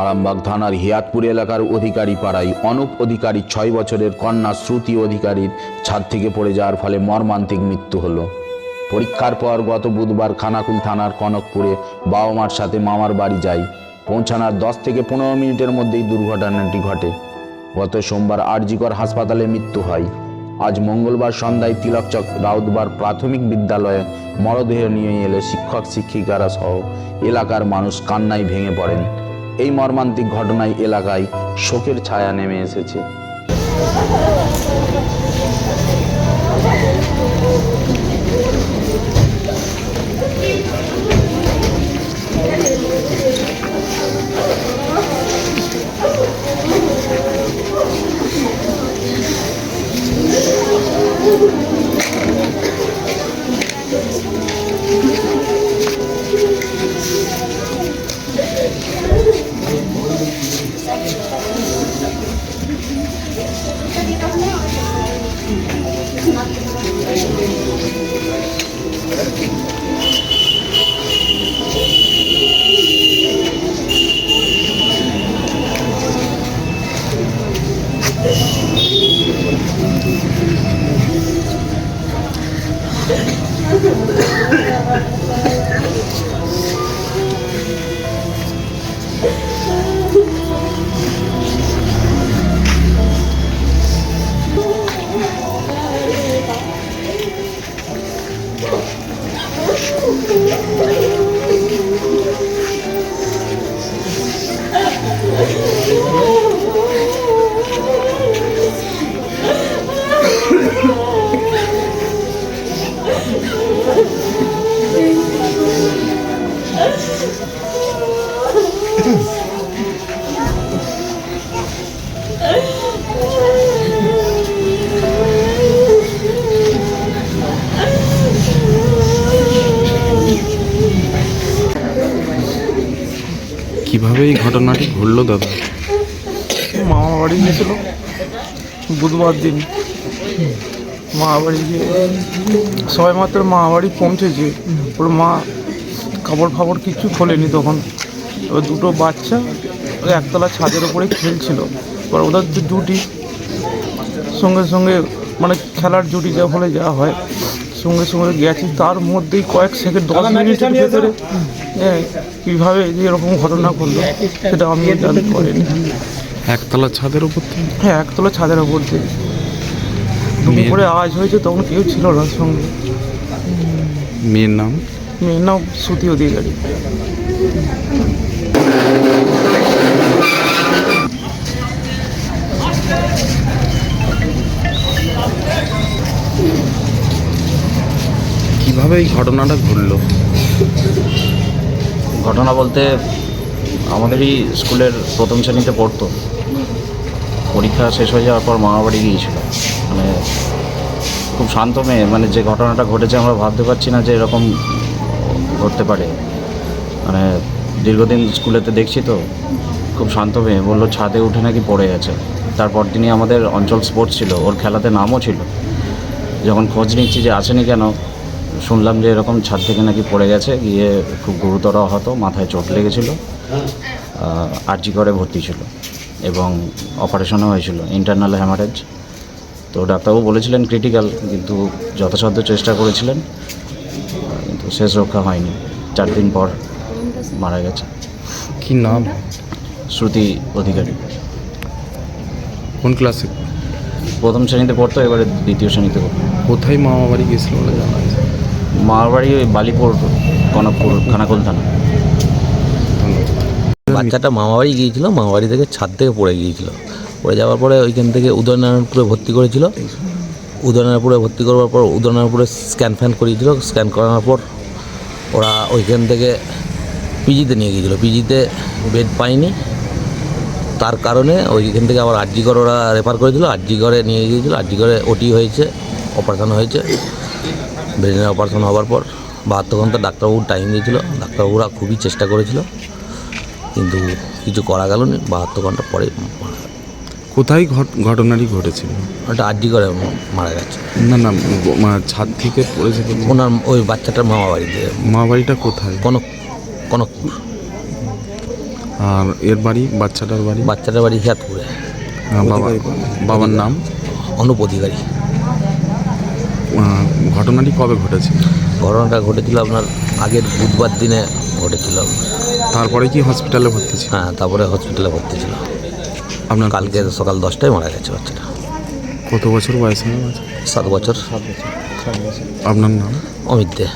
আরামবাগ থানার হিয়াতপুর এলাকার অধিকারী পাড়ায় অনুপ অধিকারী ছয় বছরের কন্যা শ্রুতি অধিকারীর ছাদ থেকে পড়ে যাওয়ার ফলে মর্মান্তিক মৃত্যু হলো। পরীক্ষার পর গত বুধবার খানাকুল থানার কনকপুরে বাবা মার সাথে মামার বাড়ি যাই পৌঁছানোর দশ থেকে পনেরো মিনিটের মধ্যেই দুর্ঘটনাটি ঘটে। গত সোমবার আরজিকর হাসপাতালে মৃত্যু হয়। আজ মঙ্গলবার সন্ধ্যায় তিলকচক রাউতবার প্রাথমিক বিদ্যালয়ে মরদেহ নিয়ে এলে শিক্ষক শিক্ষিকারা সহ এলাকার মানুষ কান্নায় ভেঙে পড়েন। এই মর্মান্তিক ঘটনায় এলাকায় শোকের ছায়া নেমে এসেছে। কীভাবে এই ঘটনাটি ঘটলো, দাদা? মামা বাড়ি গিয়েছিল বুধবার দিন। মামা বাড়ি গিয়ে সবাই মাত্র মামা বাড়ি পৌঁছেছে। ওর মা কাপড় ফাপড় কিচ্ছু খোলেনি তখন। এবার দুটো বাচ্চা ওই একতলা ছাদের উপরে খেলছিল। এবার ওদের তো ডিউটি সঙ্গে সঙ্গে মানে খেলার জুটি যা হলে যা হয়। সঙ্গে সঙ্গে গেছি তার মধ্যেই কয়েক সেকেন্ড দশ মিনিটের ভেতরে হ্যাঁ, কীভাবে এরকম ঘটনা ঘটলো সেটা আমিও জানতে পারিনি। একতলা ছাদের উপর থেকে? হ্যাঁ একতলা ছাদের ওপর দিয়ে মেয়ে- দুপুরে আওয়াজ হয়েছে তখন কেউ ছিল না সঙ্গে। মেয়ের নাম? মেয়ের নাম শ্রুতি অধিকারী। কীভাবে এই ঘটনাটা ঘটলো? ঘটনা বলতে আমাদেরই স্কুলের প্রথম শ্রেণীতে পড়তো। পরীক্ষা শেষ হয়ে যাওয়ার পর মামা বাড়ি গিয়েছিল। মানে খুব শান্ত মেয়ে মানে যে ঘটনাটা ঘটেছে আমরা ভাবতে পারছি না যে এরকম ঘটতে পারে। মানে দীর্ঘদিন স্কুলেতে দেখছি তো, খুব শান্ত মেয়ে, বলল ছাদে উঠে নাকি পড়ে গেছে তারপর দিনই আমাদের অঞ্চল স্পোর্টস ছিল, ওর খেলাতে নামও ছিল। যখন খোঁজ নিচ্ছি যে আসেনি কেন শুনলাম যে এরকম ছাদ থেকে নাকি পড়ে গেছে গিয়ে খুব গুরুতর আহত মাথায় চোট লেগেছিল আরজি করে ভর্তি ছিল এবং অপারেশনও হয়েছিল ইন্টারনাল হ্যামারেজ তো ডাক্তারবাবু বলেছিলেন ক্রিটিক্যাল কিন্তু যথাসাধ্য চেষ্টা করেছিলেন কিন্তু শেষ রক্ষা হয়নি। চার দিন পর মারা গেছে। কি নাম? শ্রুতি অধিকারী। কোন ক্লাসে প্রথম শ্রেণীতে পড়তো এবারে দ্বিতীয় শ্রেণীতে পড়তো। কোথায় মামা বাড়ি গেছিল বলে জানা গেছে মার বাড়ি ওই বালিপুর, কনকপুর, খানাকুল থানা। বাচ্চাটা মামাবাড়ি গিয়েছিল, মামাবাড়ি থেকে ছাদ থেকে পড়ে গিয়েছিল। পড়ে যাওয়ার পরে ওইখান থেকে উদয়নারায়ণপুরে ভর্তি করেছিল। উদয়নারায়ণপুরে ভর্তি করবার পর উদয়নারায়ণপুরে স্ক্যান ফ্যান করিয়েছিল। স্ক্যান করানোর পর ওরা ওইখান থেকে পিজিতে নিয়ে গিয়েছিল। পিজিতে বেড পায়নি। তার কারণে ওইখান থেকে আবার আরজিগর ওরা রেফার করেছিল। আরজিগরে নিয়ে গিয়েছিল। আরজিগরে ওটি হয়েছে, অপারেশন হয়েছে। ব্রেনের অপারেশন হওয়ার পর বাহাত্তর ঘণ্টা ডাক্তারবাবুর টাইম দিয়েছিল। ডাক্তারবাবুরা খুবই চেষ্টা করেছিল কিন্তু কিছু করা গেল না বাহাত্তর ঘণ্টা পরে কোথায় ঘট- ঘটনাটি ঘটেছিল ওটা আর্জি করে মারা গেছে। না না ব- ছাদ থেকে পড়েছে ওনার ওই বাচ্চাটার মামা বাড়িতে মা বাড়িটা কোথায়? কনক কনকপুর। আর এর বাড়ি বাচ্চাটার বাড়ি? বাচ্চাটার বাড়ি হিয়াতপুরে। বাবা বাবার নাম? অনুপ অধিকারী। ঘটনাটি কবে ঘটেছে? ঘটনাটা ঘটেছিল আপনার আগের বুধবার দিনে ঘটেছিল। তারপরে কি হসপিটালে ভর্তি ছিল? হ্যাঁ তারপরে হসপিটালে ভর্তি ছিল। আপনার কালকে সকাল দশটায় মারা গেছে বাচ্চাটা। কত বছর বয়স সাত বছর সাত বছর। আপনার নাম? অমিত দে।